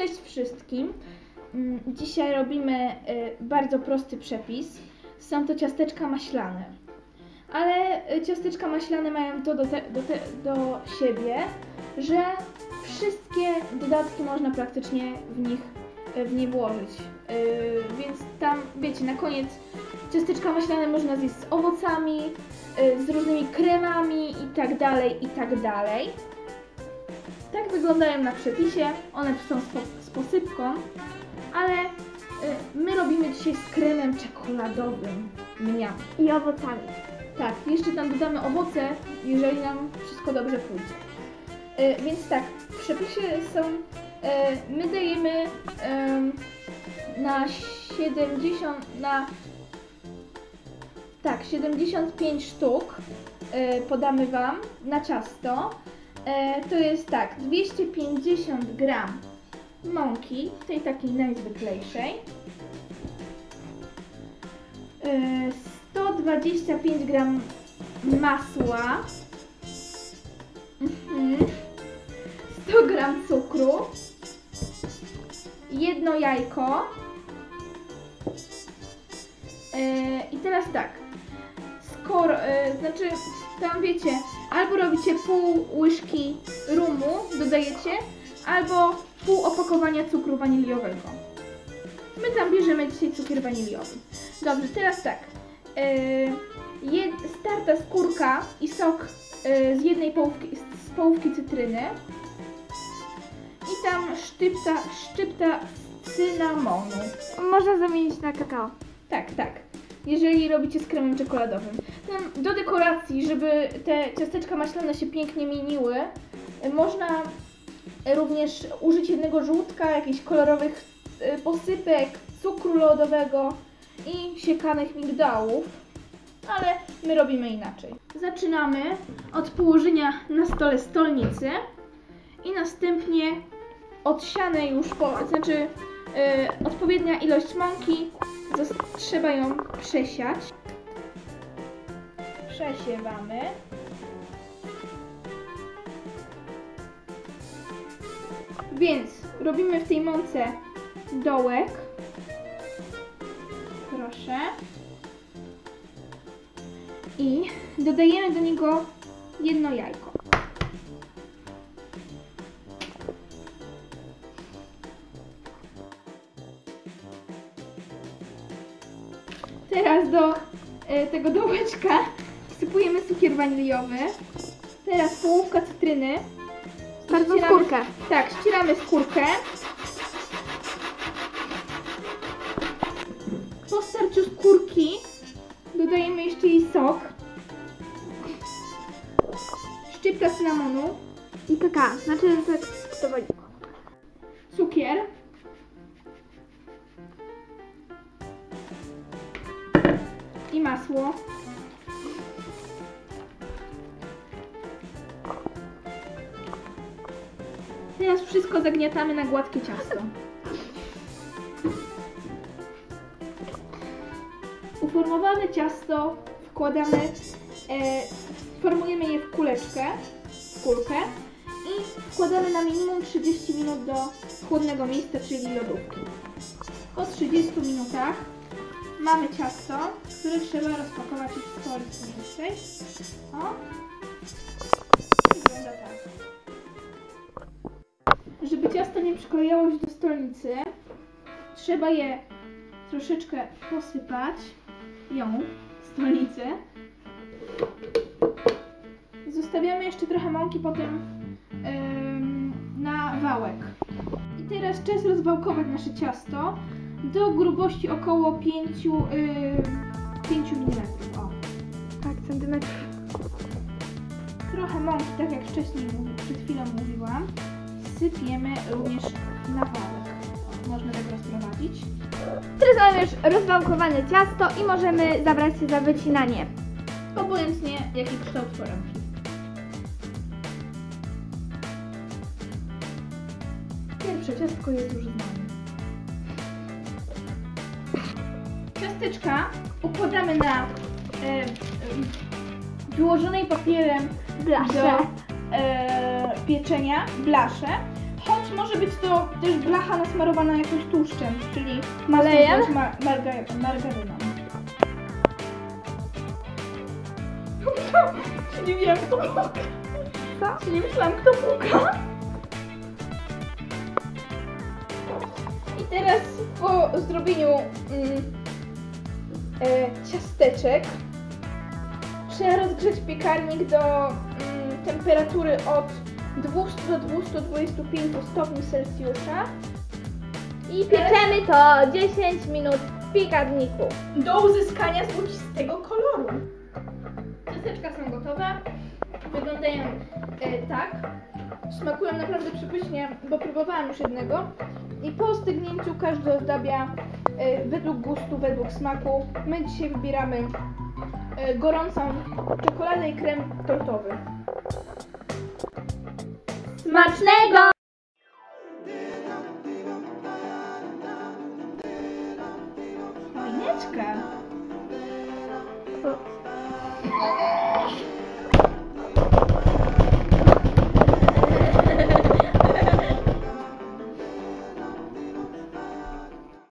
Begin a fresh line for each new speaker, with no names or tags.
Cześć wszystkim. Mm, Dzisiaj robimy y, bardzo prosty przepis. Są to ciasteczka maślane. Ale y, ciasteczka maślane mają to do, do, do siebie, że wszystkie dodatki można praktycznie w nich y, w nie włożyć. Więc tam, wiecie, na koniec ciasteczka maślane można zjeść z owocami, z różnymi kremami i tak dalej, i tak dalej. Tak wyglądają na przepisie. One są z, po, z posypką, ale y, my robimy dzisiaj z kremem czekoladowym. Mniam.
I owocami.
Tak, jeszcze tam dodamy owoce, jeżeli nam wszystko dobrze pójdzie. Y, więc tak, w przepisie są, y, my dajemy em, na 70, na tak, 75 sztuk podamy Wam na ciasto. E, to jest tak, 250 gram mąki, tej takiej najzwyklejszej. E, 125 gram masła. Mhm. 100 gram cukru. Jedno jajko. E, I teraz tak. Skoro, e, znaczy tam wiecie, albo robicie pół łyżki rumu, dodajecie, albo pół opakowania cukru waniliowego. My tam bierzemy dzisiaj cukier waniliowy. Dobrze, teraz tak. Yy, jed, starta skórka i sok yy, z jednej połówki, z połówki cytryny. I tam szczypta, szczypta cynamonu.
Można zamienić na kakao.
Tak, tak. Jeżeli robicie z kremem czekoladowym. Do dekoracji, żeby te ciasteczka maślane się pięknie mieniły, można również użyć jednego żółtka, jakichś kolorowych y, posypek, cukru lodowego i siekanych migdałów. Ale my robimy inaczej. Zaczynamy od położenia na stole stolnicy i następnie odsiane już, po, znaczy y, odpowiednia ilość mąki, trzeba ją przesiać. Przesiewamy. Więc robimy w tej mące dołek. Proszę. I dodajemy do niego jedno jajko. Teraz do e, tego dołeczka wsypujemy cukier waniliowy. Teraz połówka cytryny.
Bardzo
Ścieramy-
skórkę.
Tak, ścieramy skórkę. Po starciu skórki dodajemy jeszcze jej sok. Szczypta cynamonu,
I kakao. Znaczy, że tak to woli.
cukier. I masło. Teraz wszystko zagniatamy na gładkie ciasto. Uformowane ciasto wkładamy, e, formujemy je w kuleczkę, w kulkę i wkładamy na minimum 30 minut do chłodnego miejsca, czyli lodówki. Po 30 minutach mamy ciasto, które trzeba rozpakować w folii spożywczej. O, wygląda tak. Żeby ciasto nie przyklejało się do stolnicy, trzeba je troszeczkę posypać, ją, stolnicę. Zostawiamy jeszcze trochę mąki potem ym, na wałek. I teraz czas rozwałkować nasze ciasto do grubości około 5, yy, 5 mm. O.
Tak, centymetr.
Trochę mąki, tak jak wcześniej mówi- przed chwilą mówiłam, sypiemy również na wałek. Można tak rozprowadzić.
Teraz mamy już rozwałkowane ciasto i możemy zabrać się za wycinanie.
Obojętnie jaki kształt foremki. Pierwsze ciastko jest już z Ciasteczka układamy na e, e, wyłożonej papierem
Blasze.
do e, pieczenia blasze, choć może być to też blacha nasmarowana jakimś tłuszczem, czyli masłem
Olejem?
bądź ma- marga- margaryną. Nie wiem, kto puka.
Co?
Nie myślałam, kto puka. I teraz po zrobieniu mm, ciasteczek trzeba rozgrzać piekarnik do mm, temperatury od 200 do 225 stopni Celsjusza i
pieczemy to 10 minut w piekarniku.
do uzyskania złocistego koloru. Ciasteczka są gotowe. Wyglądają e, tak. Smakują naprawdę przepysznie, bo próbowałam już jednego. I po stygnięciu każdy ozdabia e, według gustu, według smaku. My dzisiaj wybieramy e, gorącą czekoladę i krem tortowy.
Smacznego!
Choineczka.